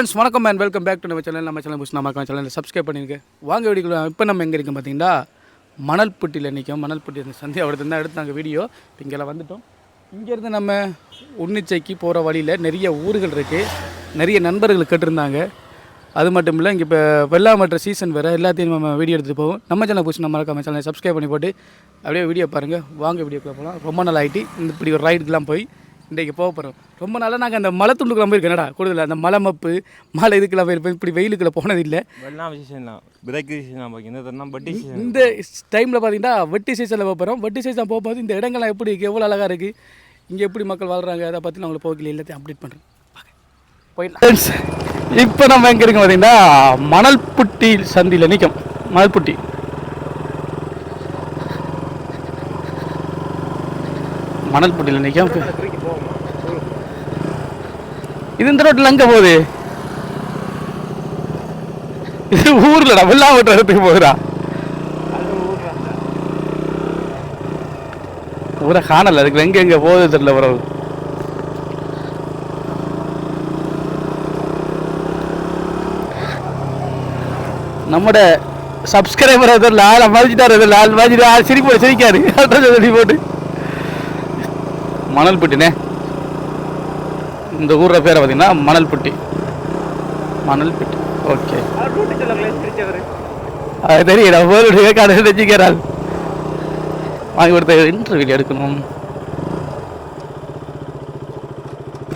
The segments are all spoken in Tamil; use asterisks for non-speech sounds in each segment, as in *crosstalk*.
ஃப்ரெண்ட்ஸ் வணக்கம் மேன் வெல்கம் பேக் டு நம்ம சேனல் நம்ம சேனல் புஷ் நம்ம சேனலில் சப்ஸ்கிரைப் பண்ணியிருக்கேன் வாங்க வீடியோ இப்போ நம்ம எங்கே இருக்கோம் பார்த்தீங்கன்னா மணல்பட்டியில் நிற்கும் மணல்பட்டி அந்த சந்தியா அவர்கிட்ட தான் எடுத்தாங்க வீடியோ. இப்போ இங்கெல்லாம் வந்துட்டோம். இங்கேருந்து நம்ம உன்னிச்சைக்கு போகிற வழியில் நிறைய ஊர்கள் இருக்குது நிறைய நண்பர்கள் கேட்டிருந்தாங்க. அது மட்டும் இல்லை இங்கே இப்போ வெள்ளாமற்ற சீசன் வேறு. எல்லாத்தையும் நம்ம வீடியோ எடுத்துகிட்டு போவோம். நம்ம சேனல் புஷ் நம்ம மறக்காம சேனலை சப்ஸ்கிரைப் பண்ணி போட்டு அப்படியே வீடியோ பாருங்கள் வாங்க வீடியோக்குள்ளே போகலாம் ரொம்ப நாள் ஆகிட்டு இந்த இப்படி ஒரு ரைடுக்கெலாம் போய் இன்றைக்கு போக போகிறோம் ரொம்ப நாளாக நாங்கள் அந்த மலை துண்டுக்குலாம் போயிருக்கோம். என்னடா கூடுதல்? அந்த மலை மப்பு மலை இதுக்கெல்லாம் போயிருப்போம் இப்படி வெயிலுக்குள்ள போனதில்லை வெள்ளம் சீசன் தான். பிரேக் சீசன் பாக்கி இந்த தரம் வெட்டி இந்த டைமில் பார்த்தீங்கன்னா வெட்டி சீசனில் போக போகிறோம் வெட்டி சீசன் போகும்போது இந்த இடங்கள்லாம் எப்படி இருக்குது எவ்வளோ அழகாக இருக்குது இங்கே எப்படி மக்கள் வாழ்கிறாங்க அதை பற்றி நான் உங்களுக்கு போகல எல்லாத்தையும் அப்டேட் பண்ணுறேன் போயிடலாம். இப்போ நம்ம எங்கே இருக்கோம் பார்த்தீங்கன்னா மணல்புட்டி சந்தியில் நிற்கும். மணல்புட்டி. மணல் மணல்புட்டியில் நிற்கும் இது இந்த ரோட்டில் அங்கே போகுது? இது ஊரில் டபுள்லாம் ஓட்டுறதுக்கு போகுதா ஊரை காணல அதுக்கு எங்க எங்க போகுது தெரியல பிறகு நம்மட சப்ஸ்கிரைபர் அது லால் மதிச்சிட்டாரு அது லால் மதிச்சிட்டு ஆள் சிரிப்பு சிரிக்காரு போட்டு. மணல்பட்டினே. இந்த ஊரோட பேரை பார்த்தீங்கன்னா மணல்பட்டி. மணல்பட்டி. ஓகே. அது தெரியல வேர்ல்டு ரெக்கார்டு தெரிஞ்சுக்கிறாள். வாங்கி கொடுத்த இன்டர்வியூ எடுக்கணும்.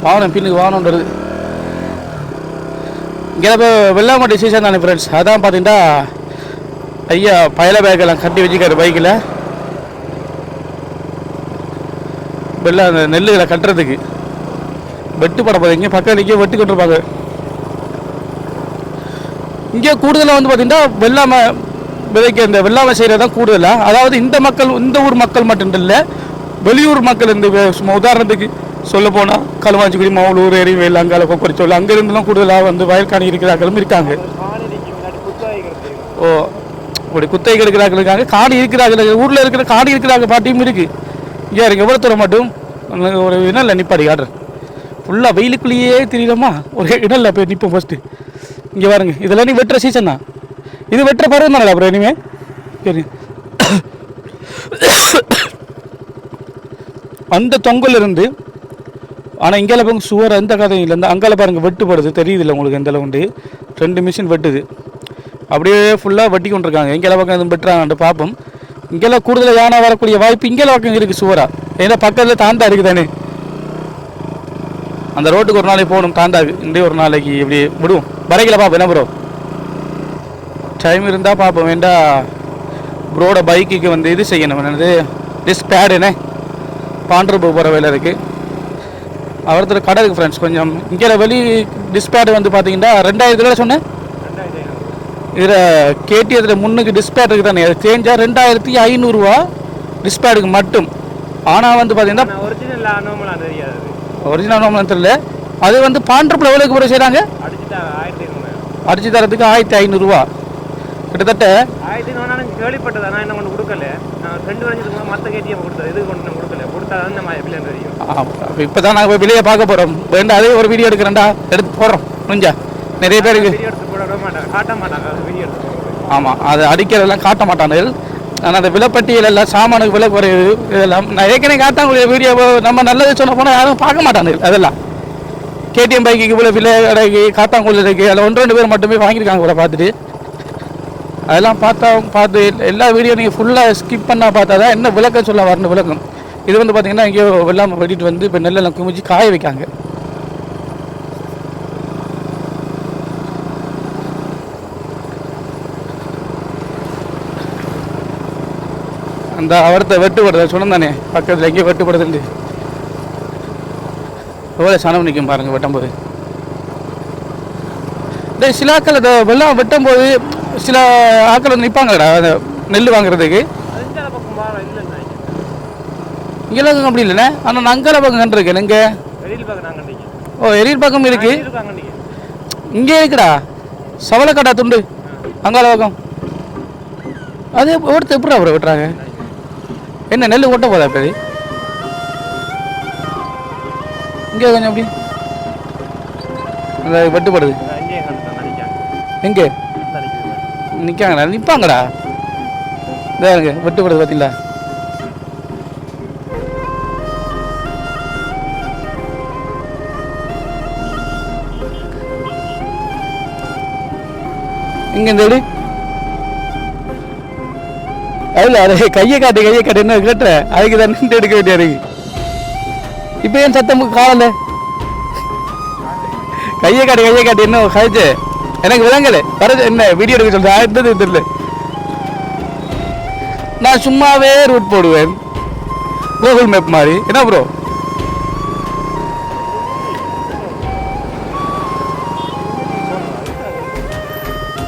வாகனம் பின்னுக்கு வாகனம் வருது. இங்கே இப்போ வெள்ளாமட்டி சீசன் தானே ஃப்ரெண்ட்ஸ் அதான் பார்த்தீங்கன்னா ஐயா பயல பேக்கெல்லாம் கட்டி வச்சுக்காரு பைக்கில் வெள்ளம் அந்த நெல்லுகளை கட்டுறதுக்கு. வெட்டு படம் போகுது இங்கே பக்கம் நிற்க வெட்டு கட்டுருப்பாங்க. இங்கே கூடுதலாக வந்து பார்த்தீங்கன்னா வெள்ளாமை விதைக்க இந்த வெள்ளாமை செய்கிறது தான் கூடுதலாக அதாவது இந்த மக்கள் இந்த ஊர் மக்கள் மட்டும் இல்லை வெளியூர் மக்கள் இந்த உதாரணத்துக்கு சொல்ல போனால் களுவாஞ்சிக்குடி மவுளூர் எரிவேல் வேளாங்கால கொக்கரிச்சோல் அங்கேருந்துலாம் கூடுதலாக வந்து வயல்காணி இருக்கிறார்களும் இருக்காங்க. ஓ இப்படி குத்தகை எடுக்கிறார்கள் இருக்காங்க காணி இருக்கிறார்கள் ஊரில் இருக்கிற காணி இருக்கிறாங்க பாட்டியும் இருக்குது இங்கே இங்கே எவ்வளோ மட்டும்? ஒரு இனலில் நிப்பாடி காட்டுறேன் ஃபுல்லாக வெயிலுக்குள்ளேயே தெரியலமா ஒரு இடலில் போய் நிற்போம் ஃபஸ்ட்டு இங்கே பாருங்க இதெல்லாம் நீ வெட்டுற சீசன் தான் இது வெட்டுற பருவம் தானே அப்புறம் இனிமே? சரி. அந்த தொங்கல் இருந்து ஆனால் இங்கே பாருங்க சுவர் எந்த கதையும் இல்லை. இந்த அங்கால பாருங்க வெட்டுப்படுது தெரியுதில்ல உங்களுக்கு எந்த அளவுண்டு? ரெண்டு மிஷின் வெட்டுது. அப்படியே ஃபுல்லாக வெட்டி கொண்டிருக்காங்க. எங்கே பக்கம் எதுவும் வெட்டுறாங்கன்ட்டு பார்ப்போம் இங்கெல்லாம் கூடுதலாக யானை வரக்கூடிய வாய்ப்பு இங்கெல்லாம் பக்கம் இருக்குது சுவராக ஏன்னா பக்கத்தில் தாண்டா இருக்குதானே? அந்த ரோட்டுக்கு ஒரு நாளைக்கு போகணும் தாண்டாக்கு இன்றைய ஒரு நாளைக்கு இப்படி விடுவோம். வரைக்கல பார்ப்போம் என்ன ப்ரோ டைம் இருந்தால் பார்ப்போம் வேண்டா ப்ரோட பைக்குக்கு வந்து இது செய்யணும். என்னது? டிஸ்க் பேடு என்ன? பாண்டர்பு போகிற வேலை இருக்குது அவரத்தில் கடை இருக்குது ஃப்ரெண்ட்ஸ் கொஞ்சம் இங்கே வெளி டிஸ்பேடு வந்து பார்த்தீங்கன்னா ரெண்டாயிரத்துல சொன்னேன். இதில் கேடிஎத்தில் முன்னுக்கு டிஸ்பேட் இருக்குது தானே அது சேஞ்சாக ரெண்டாயிரத்தி ஐநூறுரூவா டிஸ்பேடுக்கு மட்டும். ஆனால் வந்து பார்த்தீங்கன்னா ஒரிஜினல் நார்மலா தெரியாது. ஒரிஜினல் நோம்பலாம் தெரியல. அது வந்து பாண்டர்பில் எவ்வளோக்கு பிறகு செய்கிறாங்க அடிச்சு தரத்துக்கு ஆயிரத்தி ஐநூறுரூவா கிட்டத்தட்ட ஆயிரத்தி ஐநூறு கேள்விப்பட்டது. ஆனால் என்ன கொண்டு கொடுக்கல. நான் ரெண்டு வருஷத்துக்கு மற்ற கேட்டியம் கொடுத்தது. இது கொண்டு நான் கொடுக்கல. கொடுத்தா தான் நம்ம எப்படி தெரியும். இப்போ தான் நாங்கள் வெளியே பார்க்க போகிறோம் வேண்டாம் அதே ஒரு வீடியோ எடுக்கிறேன்டா. எடுத்து போடுறோம். முடிஞ்சா. நிறைய பேருக்கு. விட மாட்டாங்க காட்ட மாட்டாங்க வீடியோ ஆமாம் அது அடிக்கிறதெல்லாம் காட்ட மாட்டானுகள் ஆனால் அந்த விலைப்பட்டியல் எல்லாம் சாமானுக்கு விலை குறையுது இதெல்லாம் நான் ஏற்கனவே காட்டாங்க வீடியோ நம்ம நல்லது சொன்ன போனால் யாரும் பார்க்க மாட்டானுகள் அதெல்லாம். கேடிஎம் பைக்கு இவ்வளோ விலை கிடைக்கு காத்தாங்குள்ள இருக்குது அதில் ஒன்று ரெண்டு பேர் மட்டுமே வாங்கியிருக்காங்க கூட பார்த்துட்டு. அதெல்லாம் பார்த்தா பார்த்து எல்லா வீடியோ நீங்கள் ஃபுல்லாக ஸ்கிப் பண்ணால் பார்த்தா தான் என்ன விளக்கம் சொல்ல வரணும் விளக்கம். இது வந்து பார்த்தீங்கன்னா எங்கேயோ வெள்ளாமல் வெட்டிட்டு வந்து இப்போ நெல்லெல்லாம் குமிச்சு காய வைக்காங்க. அந்த அவர்த்த வெட்டுப்படுத சொன்னதானே பக்கத்தில் எங்கேயோ வெட்டுப்படுது எவ்வளோ சனம் நிற்கும் பாருங்க வெட்டும்போது. இந்த சில ஆக்கள் இந்த வெள்ளம் வெட்டும்போது சில ஆக்கள் வந்து நிற்பாங்கடா அந்த நெல் வாங்குறதுக்கு. இங்கெல்லாம் அப்படி இல்லைண்ணே? ஆனால் நான் அங்கே பக்கம் கண்டிருக்கேன் இங்கே. ஓ எரியல் பக்கம் இருக்கு. இங்கே இருக்குடா. சவளக்கடா துண்டு அங்கால பக்கம். அது ஒருத்தர் எப்படி அவரை வெட்டுறாங்க? என்ன நெல் ஓட்ட போதா பெரிய இங்கே கொஞ்சம் அப்படி. இந்த வெட்டுப்படுது. இங்கேயே எங்கே? நிற்காங்கடா நிற்பாங்கடா. இதாக இருக்கு வெட்டுப்படுது பார்த்தீங்களா? இங்கே இந்த அதில் அது கையை காட்டு கையை காட்டு என்ன கேட்ட அதுக்கு தான் நின்று எடுக்க வேண்டிய இருக்கு. இப்போ ஏன் சத்தம் காணல கையை காட்டு கையை காட்டு என்ன கழிச்சு எனக்கு விளங்கல. வர என்ன? வீடியோ எடுக்க சொல்கிறேன் ஆயிரத்து தெரியல நான் சும்மாவே ரூட் போடுவேன். கூகுள் மேப் மாதிரி. என்ன ப்ரோ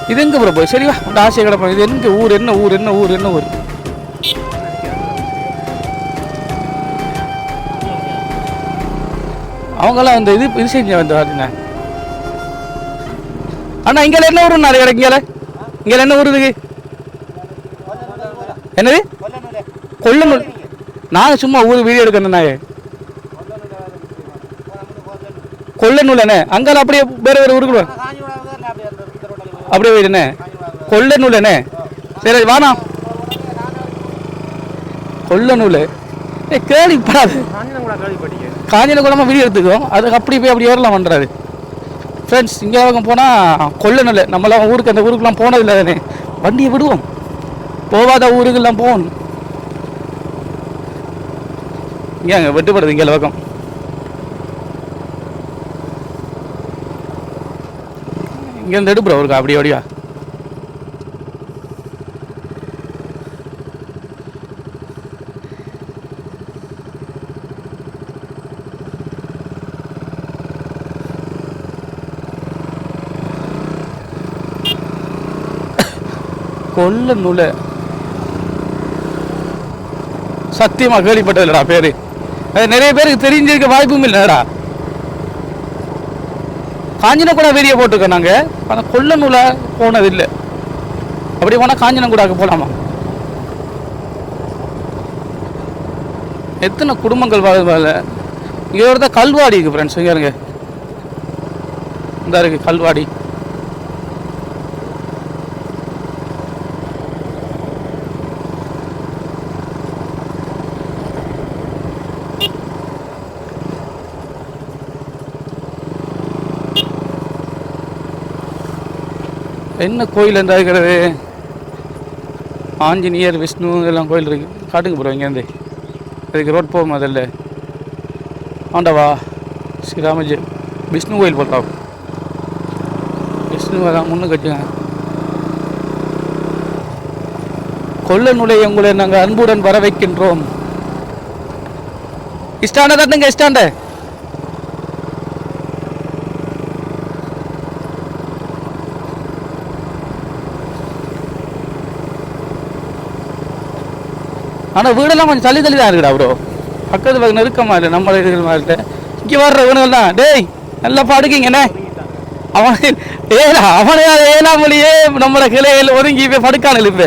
இது எங்க ப்ரோ போய் சரிவா ஆசையை கிடப்போம் இது எங்க ஊர்? என்ன ஊர்? என்ன ஊர்? என்ன ஊர்? அவங்கெல்லாம் அந்த இது இது செஞ்ச வந்து பாருங்க அண்ணா இங்கே என்ன ஊர் நிறைய கிடக்கு இங்கே இங்கே என்ன ஊர் இதுக்கு? என்னது? கொல்லனூர் நான் சும்மா ஊர் வீடியோ எடுக்கணும் நான் கொல்லனூர் அங்கெல்லாம் அப்படியே வேற வேறு ஊருக்கு அப்படியே போயிடுண்ணே கொல்லனூல் நூலண்ணே சரி வாண்ணா நூல். ஏ கேள்விப்படாது. காஞ்சினம் கூட வீடியோ எடுத்துக்கோம் அதுக்கு அப்படி போய் அப்படி வரலாம் பண்ணுறாரு ஃப்ரெண்ட்ஸ் இங்கே பக்கம் போனால் கொல்லணும்ல நம்மளாம் ஊருக்கு அந்த ஊருக்குலாம் போனதில்லை தானே. வண்டியை விடுவோம். போகாத ஊருக்கெல்லாம் போகணும். இங்கே அங்கே வெட்டுப்படுது இங்கே பக்கம். இங்கேருந்து எடு ப்ரோ இருக்கா அப்படி அப்படியா கொல்ல நுல சத்தியமா கேள்விப்பட்டதில்லடா பேரு. நிறைய பேருக்கு தெரிஞ்சிருக்க வாய்ப்பும் இல்லைடா. காஞ்சின கூட வீடியோ போட்டிருக்கோம் நாங்கள் ஆனால் கொல்ல நூலை போனதில்லை. அப்படி போனால் காஞ்சினகுடாவுக்கு போகலாமா எத்தனை குடும்பங்கள் வாழ்வாங்க இங்கே ஒரு தான் கல்வாடி இருக்குது ஃப்ரெண்ட்ஸ் இங்கே இருங்க இந்த இருக்கு கல்வாடி. என்ன கோயில் இருந்தா இருக்கிறது? ஆஞ்சநேயர் விஷ்ணு எல்லாம் கோயில் இருக்கு. காட்டுக்கு போகிறோம் இங்கேருந்து. அதுக்கு ரோட் போகும் முதல்ல. ஆண்டவா ஸ்ரீராமஜி விஷ்ணு கோயில் போட்டா. விஷ்ணு தான் முன்னு கட்டுங்க கொல்ல நுழை உங்களை நாங்கள் அன்புடன் வர வைக்கின்றோம் இஷ்டாண்ட தட்டுங்க இஷ்டாண்ட. ஆனால் வீடெல்லாம் கொஞ்சம் தள்ளி தள்ளி தான் இருக்குடா ப்ரோ பக்கத்து பக்கம் நெருக்கமாக இல்லை நம்ம இருக்கிற மாதிரி இங்கே வர்ற வீடுகள் தான் டேய் நல்லா படுக்கிங்கண்ணே அவன் ஏலா அவனே ஏழாம் மொழியே நம்மளோட கிளையில் ஒதுங்கி போய் படுக்கான இப்போ.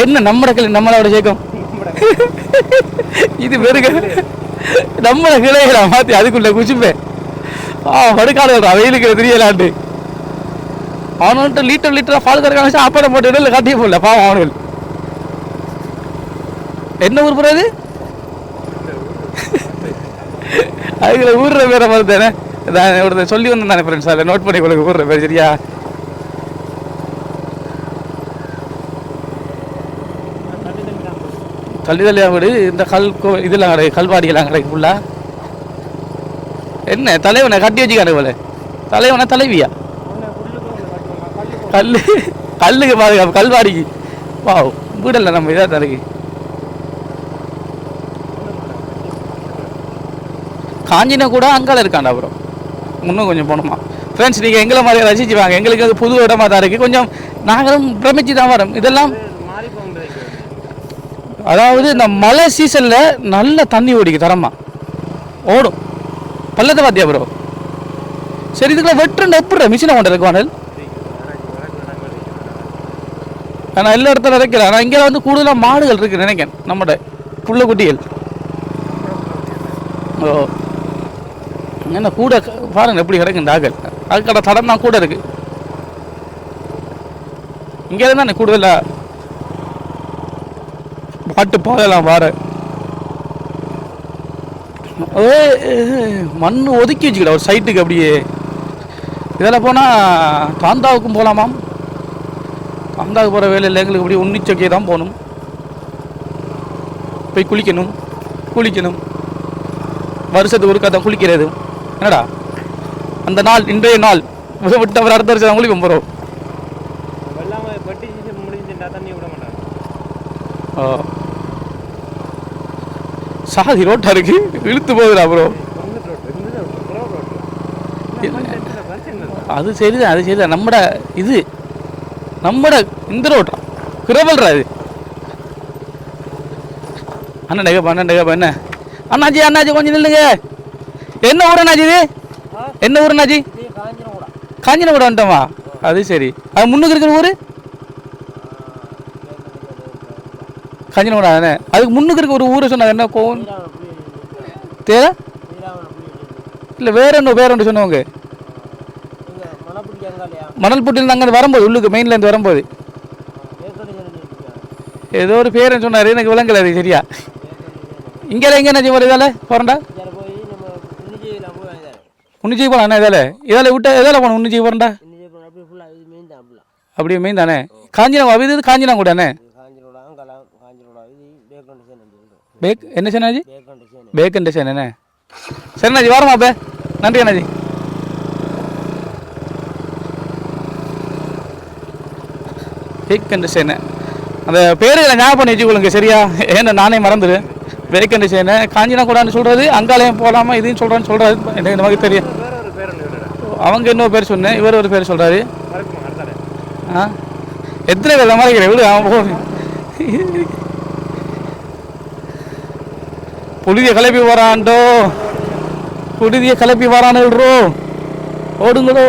என்ன நம்மட கிளை நம்மளோட சேர்க்கும்? இது பெருக நம்மள கிளைகளா மாற்றி அதுக்குள்ள குச்சிப்பேன் ஆ படுக்கான வெயிலுக்கு தெரியலாண்டு அவனுன்ட்டு லிட்டர் லிட்டராக பால் கறக்கான சாப்பாடு போட்டு இல்லை கட்டியே போடல பாவம் அவனுக்கு. என்ன ஊர் போகிறது அதுக்குள்ள ஊர்ற பேரை மறுத்தானே நான் ஒருத்தர் சொல்லி வந்தேன் தானே ஃப்ரெண்ட்ஸ் அதில் நோட் பண்ணி கொடுக்க ஊர்ற பேர் சரியா? தள்ளி வீடு இந்த கல் கோ இதெல்லாம் கிடையாது கல்வாடியெல்லாம் கிடைக்கும் ஃபுல்லா என்ன தலைவனை கட்டி வச்சுக்கானு போல. தலைவனா தலைவியா? கல் கல்லுக்கு பாதுகாப்பு கல்வாடிக்கு. வா வீடல்ல நம்ம இதாக தலைக்கு காஞ்சினா கூட அங்கால இருக்காண்டா ப்ரோ இன்னும் கொஞ்சம் போனோமா ஃப்ரெண்ட்ஸ் நீங்கள் எங்களை மாதிரி ரசிச்சு வாங்க எங்களுக்கு அது புது இடமா தான் இருக்குது கொஞ்சம் நாங்களும் பிரமிச்சு தான் வரோம். இதெல்லாம் அதாவது இந்த மழை சீசனில் நல்ல தண்ணி ஓடிக்கு தரமா? ஓடும். பள்ளத்தை பார்த்தியா ப்ரோ சரி இதுக்குள்ள வெட்டுண்டு எப்படி மிஷினை கொண்டு இருக்குவானல் ஆனால் எல்லா இடத்துல இருக்கிறேன் ஆனால் இங்கே வந்து கூடுதலாக மாடுகள் இருக்குது நினைக்கிறேன். நம்மட புள்ள குட்டிகள். ஓ. என்ன கூட பாருங்க எப்படி கிடக்கு இந்த ஆக்கள். அதுக்கட தடம் தான் கூட இருக்கு. இங்கே தானே கூடுதலா பாட்டு பாடலாம் பாரு மண் ஒதுக்கி வச்சுக்கிட ஒரு சைட்டுக்கு அப்படியே. இதில் போனால் தாந்தாவுக்கும் போகலாமாம்? தாந்தாவுக்கு போகிற வேலையில் எங்களுக்கு அப்படியே உன்னிச்சொக்கே தான் போகணும். போய் குளிக்கணும் குளிக்கணும். வருஷத்துக்கு ஒருக்கா தான் குளிக்கிறது. என்னடா? அந்த நாள் இன்றைய நாள் விட்டு அவர் அடுத்த வருஷம் தான் குளிப்போம் விட மாட்டாங்க சாதி ரோட்டா இருக்கு? இழுத்து போகுதுடா ப்ரோ இந்த அது சரிதான் அது சரிதான். நம்மட இது நம்மட இந்த ரோட்டா? கிரபல்ரா இது? அண்ணன் டேகப்பா அண்ணன் டேகப்பா என்ன? அண்ணாச்சி அண்ணாச்சி கொஞ்சம் நில்லுங்க. என்ன ஊர் அண்ணாச்சி இது? என்ன ஊர் அண்ணாச்சி காஞ்சினகூட. வந்துட்டோமா? அது சரி. அது முன்னுக்கு இருக்கிற ஊர்? காஞ்சினகூட தானே? அதுக்கு முன்னுக்கு இருக்க ஒரு ஊரை சொன்னாங்க. என்ன கோவன் தேர? இல்லை வேற என்ன வேற ஒன்று சொன்னவங்க மணல்புட்டியில் அங்கே வரும்போது உள்ளுக்கு மெயின்லேருந்து வரும்போது. ஏதோ ஒரு பேரன் சொன்னார். எனக்கு விளங்கல அது சரியா. இங்கே எங்கே என்ன செய்வார் இதால்? போகிறண்டா உன்னிச்சி போகலாம் என்ன இதால்? இதால் விட்டு போகணும் உன்னிச்சி போகிறண்டா அப்படியே மெயின் தானே காஞ்சினா இது காஞ்சினா கூட பேக் என்ன சேனாஜி பேக் அண்ட் சேன் என்ன சரிண்ணாஜி வரமா அப்போ. நன்றி அண்ணாஜி. பேக் அண்ட் சேனை அந்த பேருகளை ஞாபகம் பண்ணி வச்சுக்கொள்ளுங்க சரியா? ஏன்னா நானே மறந்துடு அண்ட் சேனை காஞ்சினா கூடான்னு சொல்கிறது அங்காலயம் போகலாமா இதையும் சொல்கிறான்னு சொல்கிறாரு எனக்கு மாதிரி தெரியும். அவங்க இன்னொரு பேர் சொன்னேன். இவர் ஒரு பேர் சொல்கிறாரு ஆ? எத்தனை பேர்? சமாளிக்கிறேன் விடு அவன் போ புழுதிய கிளப்பி வரான்டோ புழுதிய கிளப்பி வரானுன்றோ ஓடுங்களோ?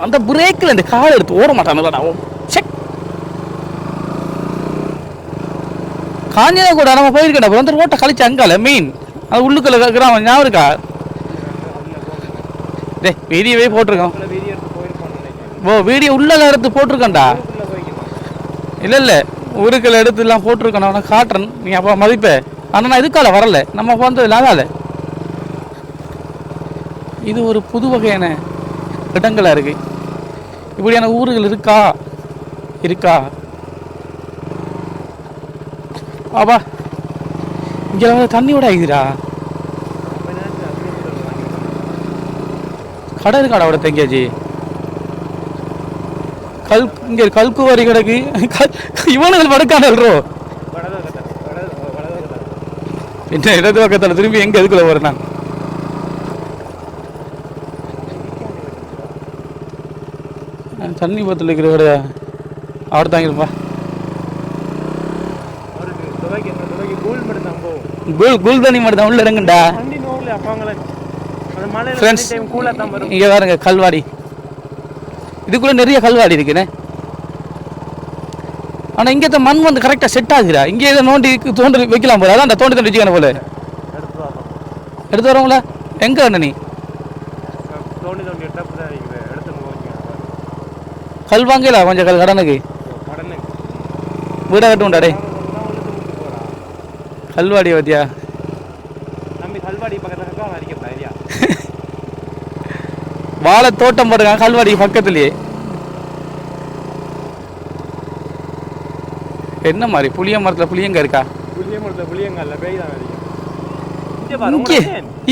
அந்த பிரேக்கில் இந்த கால் எடுத்து ஓட மாட்டானுடா காஞ்சனா கூட நம்ம போயிருக்கேன் வந்து ரோட்டை கழிச்சு அங்கால மீன் அது உள்ளுக்குள்ள கிராமம் ஞாபகம் இருக்கா? டேய் வீடியோவே போட்டிருக்கோம். ஓ வீடியோ உள்ள எடுத்து போட்டிருக்கேன்டா இல்லை இல்லை. ஊருக்கள் எடுத்து எல்லாம் போட்டிருக்கேன் நான் உனக்கு காட்டுறேன். நீ அப்போ மதிப்ப. ஆனால் நான் இதுக்கால வரல. நம்ம வந்தது இல்லாதால இது ஒரு புது வகையான இடங்களா இருக்கு. இப்படியான ஊர்கள் இருக்கா? இருக்கா? அப்பா இங்கே வந்து தண்ணியோட ஆகுதுடா அப்ப கடை இருக்காடா அவட தெங்கியாச்சி? கல் இங்கே கல்குவாரி கிடக்கு. கல்- இவனுகள் படுக்கானல்ரோ என்ன இடது பக்கத்தில் திரும்பி எங்கே எதுக்குள்ள வரேன் தண்ணி பத்தில் இருக்கிற விட அவர் தாங்கிருப்பா. கூல் தண்ணி மட்டும் தான் உள்ள இறங்குண்டா? ஃப்ரெண்ட்ஸ் இங்கே பாருங்க கல்வாடி. இதுக்குள்ள நிறைய கல்வாடி இருக்குண்ணே. ஆனால் இங்கே தான் மண் வந்து கரெக்டாக செட் ஆகுதுடா. இங்கே இதை நோண்டி தோண்டி வைக்கலாம் போல. அதான் தோண்டி தோண்டி வச்சுக்கணும் போல. எடுத்து வரவங்களா? எங்கே அண்ணா நீ? தோண்டி தோண்டி எடுத்தா அப்படி தான் இருக்குது எடுத்து போச்சுங்க கல் வாங்கல கொஞ்சம் கல் கடனுக்கு உடனே வீடை கட்டும்டா டே போகிறா கல்வாடி பத்தியா நம்பி கல்வாடி பக்கத்தில் இருக்கா வாழை தோட்டம் போட்டுருக்காங்க கல்வாடி பக்கத்துலயே என்ன மாதிரி புளிய மரத்தில் புளியங்க இருக்கா புளியமரத்தில் புளியங்கால பேய் தான் அடிக்கும் இங்கே பாரு இங்கே உங்களுக்கு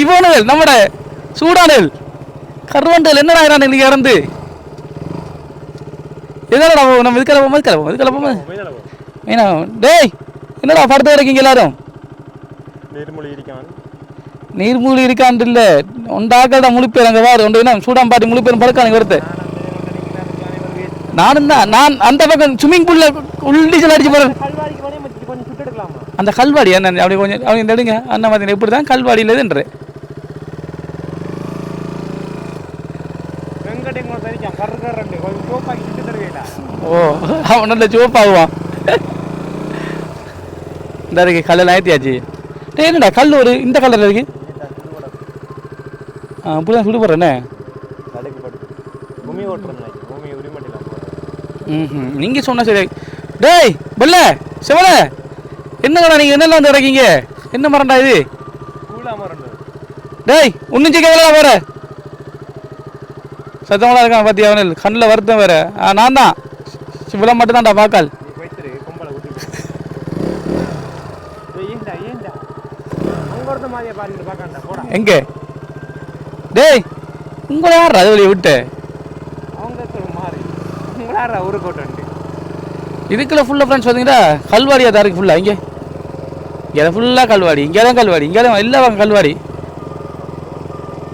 இவனுகள் நம்மட சூடானுகள் கருவண்டுகள் என்னடா நான் இன்னைக்கு இறந்து எதாடா நம்ம இது கிளப்போம் இது கிளப்போம் இது கிளப்போம் மைதான போ ஏன்னா டேய் என்னடா படுத்து இருக்கீங்க எல்லாரும் நீர்மொழி இருக்கான் நீர்மூழ்கி இருக்கான்ட்டு இல்லை. உண்டாக்கடா முழுப்பேர் அங்கே வாரு ஒன்று சூடாம்பாட்டி முழுப்பேரும் படுக்கானு வருது நானும் தான். நான் அந்த பக்கம் ஸ்விம்மிங் பூல்ல உள்ளிச்சல் அடிச்சு போகிறேன் அந்த கல்வாடி என்ன? அப்படி கொஞ்சம் அவங்க எடுங்க. அண்ணன் பார்த்தீங்க இப்படி தான் கல்வாடியில் இதுன்ற. வெங்கடேங்குளம் சரிக்கான் கருக்கர் ரெண்டு. கொஞ்சம் சோப்பாக்கி சுட்டு தருவீங்களா ஓ அவன் நல்ல சிவப்பாகுவான் இந்த இருக்கு கல்லில் என்னடா கல் ஒரு இந்த கலரில் இருக்கு. அப்படி தான் சுடு போடுறேண்ணே ம் நீங்கள் சொன்ன சரி. டேய் பெல்ல செவல. என்னங்கடா நீங்கள் என்னெல்லாம் வந்து இறக்கீங்க? என்ன மரண்டா இது? டேய் ஒன்றும் கேட்கல வேற? சத்தமெல்லாம் இருக்கான் பார்த்தியா அவனில் கண்ணில் வருத்தம் வேற. ஆ நான் தான். சிவலம் மட்டும்தான்டா பாக்கால் நீ போய்த்துரு கும்பலை ஊற்றி ஏன்டா ஏன்டா அங்க ஒருத்த மாதிரியா பாருங்க பார்க்கண்டா போடா எங்கே? டேய் உங்களை யார் அது வழியை விட்டு? அவங்க மாறி. உங்களாரா ஊரு கோட்டு இதுக்குள்ள ஃபுல்லாக ஃப்ரெண்ட்ஸ் பார்த்தீங்கன்னா கல்வாடியா தான் இருக்கு ஃபுல்லாக இங்கே. இங்கே ஃபுல்லாக கல்வாடி. இங்கே தான் கல்வாடி. இங்கே தான் இல்லை வாங்க கல்வாடி.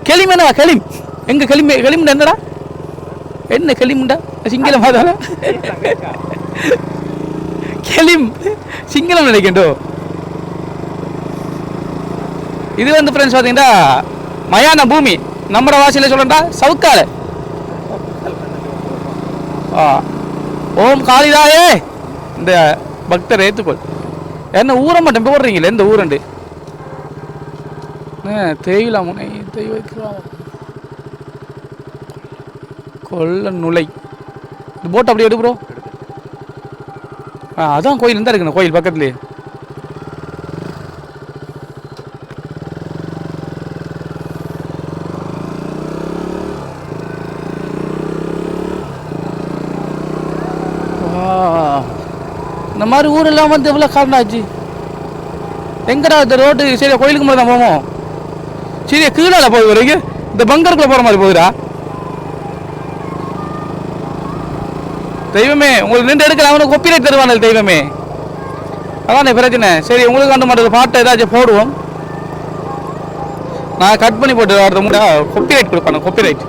கெளிம் என்னவா கெளிம். எங்க கெளிம் கெளிமுண்டா என்னடா? என்ன கெளிமுண்டா? சிங்களம் அதான? கெளிம். சிங்களம் நினைக்கண்டோ இது வந்து ஃப்ரெண்ட்ஸ் பார்த்தீங்கன்னா மயான பூமி. நம்மட வாசியில் சொல்லண்டா சவுக்கால ஆ. ஓம் காளிதாயே. இந்த பக்தர் ஏற்றுக்கொள் என்ன ஊரை மட்டும் போடுறீங்களே இந்த ஊரண்டு தேயிலா முனை தெய்வ கொல்ல நுழை. இந்த போட்டை அப்படியே எடுக்கிறோம் ஆ அதான் கோயில் இருந்தா இருக்குண்ணா கோயில் பக்கத்துலேயே ஆ. இந்த மாதிரி ஊரெல்லாம் வந்து எவ்வளோ காரணம் ஆச்சு? எங்கடா இந்த ரோட்டு சரி கோயிலுக்கு மேலே தான் போவோம். சரி கீழே போகுது வரைக்கும். இந்த பங்கருக்குள்ள போகிற மாதிரி போகுதா தெய்வமே உங்களுக்கு நின்று எடுக்கல அவனுக்கு கொப்பிரைட் தருவானது தெய்வமே. அதான் பிரச்சனை. சரி உங்களுக்கு அந்த மாதிரி பாட்டை ஏதாச்சும் போடுவோம். நான் கட் பண்ணி போட்டு வரது ரைட் கொடுக்கணும் கொப்பை ரைட்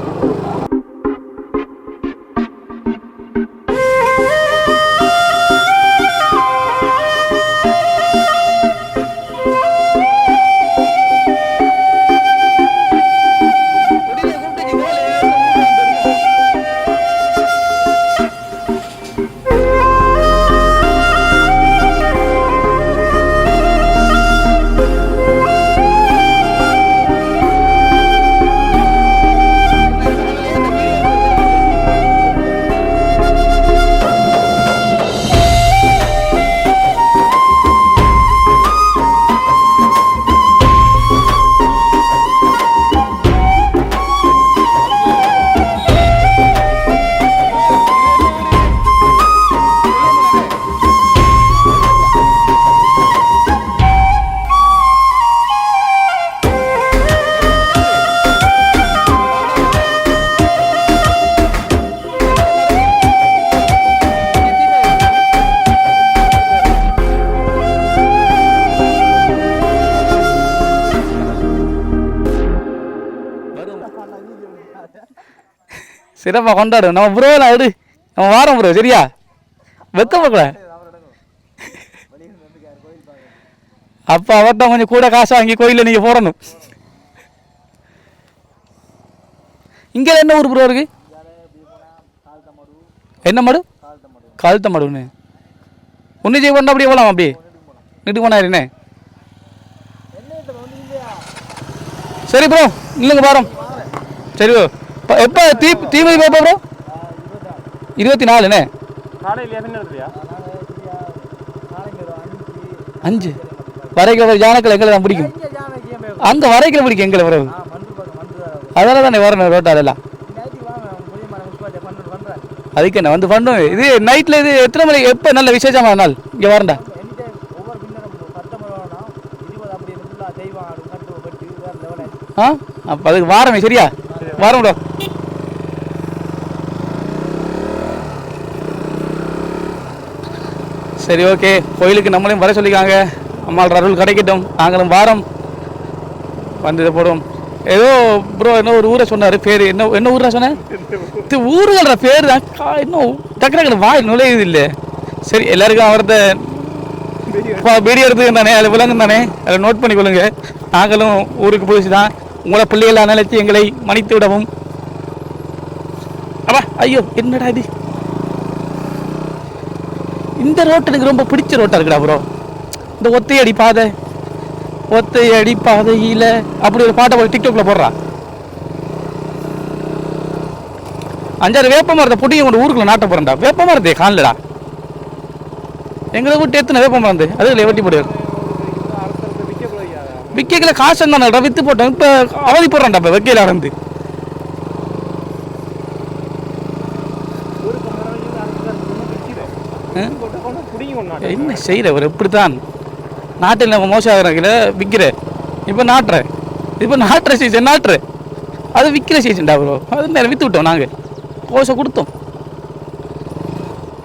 சிறப்பாக கொண்டாடு. நம்ம ப்ரோ எடு நம்ம வாரம் ப்ரோ சரியா? வெக்கப்படல அப்போ அவர்கிட்ட கொஞ்சம் கூட காசு வாங்கி கோயிலில் நீங்கள் போடணும். இங்கே என்ன ஊர் ப்ரோ இருக்கு? என்ன மாடு? கழுத்த மாடுன்னு ஒன்று செய்ய கொண்டா அப்படியே போகலாம் அப்படியே நிட்டு போனாருண்ணே சரி ப்ரோ இல்லைங்க பாரம் சரி ப்ரோ எப்போ? தீ தீமிதி எப்போ இருபத்தி நாலுண்ணே அஞ்சு. வரைக்கிற ஜானக்கில் எங்களை தான் பிடிக்கும். அங்கே வரைக்கிற பிடிக்கும் எங்களை பிறகு அதனால தானே வரணும் ரோட்டாலெல்லாம் அதுக்கு என்ன வந்து பண்ணும் இது நைட்டில் இது எத்தனை மணி எப்போ நல்ல விசேஷமான நாள்? இங்கே வரண்டா. ஆ? அப்போ அதுக்கு வாரமே சரியா? வாரம் ப்ரோ சரி ஓகே. கோயிலுக்கு நம்மளையும் வர சொல்லிக்காங்க அம்மாள் அருள் கிடைக்கட்டும். நாங்களும் வாரம் வந்து இதை போடுவோம். ஏதோ ப்ரோ என்ன ஒரு ஊரை சொன்னார் பேர். என்ன என்ன ஊரா சொன்னேன்? இது ஊருகள பேர் தான் இன்னும் டக்கு டக்குனு வாய் நுழையுது இல்லை. சரி எல்லாருக்கும் அவரது வீடியோ எடுத்துக்கு தானே அதில் விலங்கு தானே. அதில் நோட் பண்ணிக்கொள்ளுங்க. நாங்களும் ஊருக்கு புதுசு தான் உங்களை பிள்ளைகள் நினைத்து எங்களை மன்னித்து விடவும். அப்பா ஐயோ என்னடா இது? இந்த ரோட்டு எனக்கு ரொம்ப பிடிச்ச ரோட்டாக இருக்குடா ப்ரோ இந்த ஒத்தையடி பாதை. ஒத்தையடி பாதையில் அப்படி ஒரு பாட்டை போய் டிக்டாக்ல போடுறா. அஞ்சாறு வேப்ப மரத்தை பொட்டி உங்களோட ஊருக்குள்ள நாட்ட போகிறேன்டா வேப்ப மரத்தே காணலடா. எங்களை விட்டு எத்தனை வேப்ப மருந்து அதுகளை வெட்டி போடுவார். விற்கல காசு தானடா வித்து போட்டேன் இப்போ அவதிப்படுறான்டா இப்போ பிடிங்கி கொண்டாடு என்ன செய்கிற ஒரு எப்படித்தான் நாட்டில் நம்ம மோசம் ஆகிறதுல விற்கிற இப்போ நாட்டுற. இப்போ நாட்டுற சீசன் நாட்டுற. அது விற்கிற சீசன்டா ப்ரோ அது நேரம் விற்று விட்டோம் நாங்கள் கோசை கொடுத்தோம்.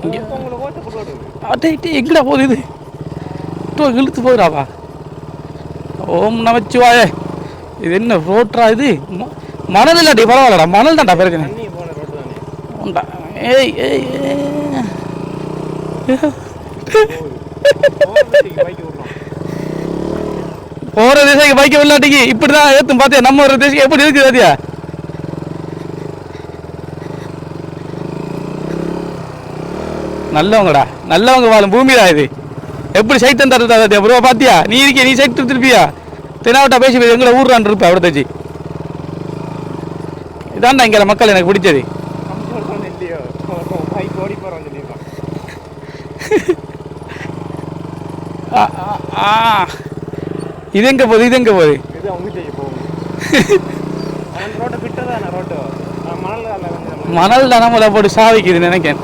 இங்கே அட்டே எங்கடா போகுது இது? இழுத்து போகுறாவா ஓம் நமச்சிவாய. இது என்ன ரோட்ரா இது? மணல் இல்லாட்டி பரவாயில்லடா மணல் தான்டா தானே. உண்டா. ஏய் ஏய் ஏய். பைக் விடலாம் போற திசைக்கு பைக்க விளையாட்டிக்கு இப்படிதான் ஏத்தும் பாத்தியா? நம்ம ஒரு திசைக்கு எப்படி இருக்குது பாத்தியா? நல்லவங்கடா நல்லவங்க வாழும் பூமிடா இது. எப்படி சைத்தம் தரதா பாத்தியா? ப்ரோ பாத்தியா நீ இருக்கிய நீ சைட்டு திருப்பியா தெனாவட்டா பேசி எங்களை ஊர்றான் இருப்ப அவட தச்சு இதான்டா இங்கே மக்கள் எனக்கு பிடிச்சது. இது எங்க போகுது இது எங்க போகுது? *laughs* மணல் தான் போட்டு சாவிக்குது நினைக்கேன்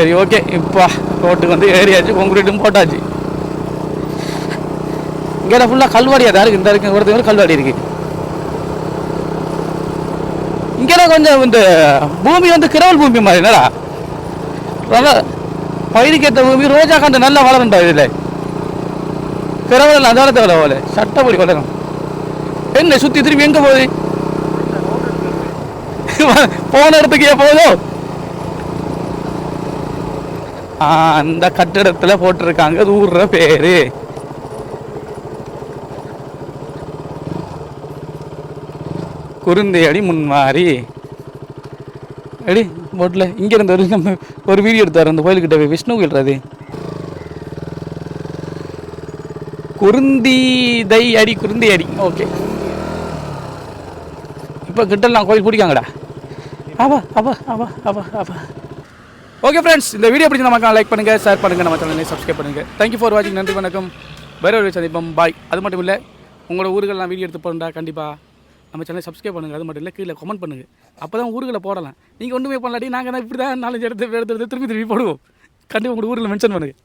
சரி ஓகே இப்போ ரோட்டுக்கு வந்து ஏறியாச்சு. கொங்குரீட்டும் போட்டாச்சு. இங்கே ஃபுல்லாக கல்வாடியாக தான் இருக்குது இந்த இருக்கு ஒருத்தர் கல்வாடி இருக்கு. இங்கே கொஞ்சம் இந்த பூமி வந்து கிரவல் பூமி மாதிரி என்னடா? நல்லா பயிருக்கு ஏற்ற பூமி ரோஜா கண்டு நல்லா வளருண்டா இதில். கிரவல் அந்த வளர்த்த வள போல சட்டப்படி வளரும் என்ன சுற்றி திரும்பி எங்கே போகுது? போன இடத்துக்கு ஏன் போகுதோ அந்த கட்டிடத்தில் போட்டிருக்காங்க. அது ஊர்ற பேரு. குருந்தையடி முன்மாறி. அடி போட்டில். இங்கேருந்து ஒரு நம்ம ஒரு வீடியோ எடுத்தார் அந்த கோயிலுக்கிட்ட போய் விஷ்ணு கோயில்றது குருந்திதை அடி குருந்தி அடி. ஓகே. இப்போ கிட்டலாம் கோயில் பிடிக்காங்கடா. அவ அவா அவா அவா அவா ஓகே ஃப்ரெண்ட்ஸ் இந்த வீடியோ பிடிச்சி நமக்கு லைக் பண்ணுங்கள் ஷேர் பண்ணுங்கள் நம்ம சேனலை சப்ஸ்கிரைப் பண்ணுங்கள் தேங்க்யூ ஃபார் வாட்சிங் நன்றி வணக்கம். வேறு ஒரு சந்திப்போம். பாய் அது மட்டும் இல்லை உங்களோட ஊர்கள்லாம் வீடியோ எடுத்து போகிறேன்டா கண்டிப்பாக நம்ம சேனலை சப்ஸ்கிரைப் பண்ணுங்கள் அது மட்டும் இல்லை கீழே கமெண்ட் பண்ணுங்க. அப்போ தான் ஊர்களை போடலாம். நீங்கள் ஒன்றுமே பண்ணலாட்டி நாங்கள் தான் இப்படி தான் நாலஞ்சு இடத்து எடுத்து எடுத்து திருப்பி திருப்பி போடுவோம். கண்டிப்பாக உங்களோட ஊரில் மென்ஷன் பண்ணுங்கள்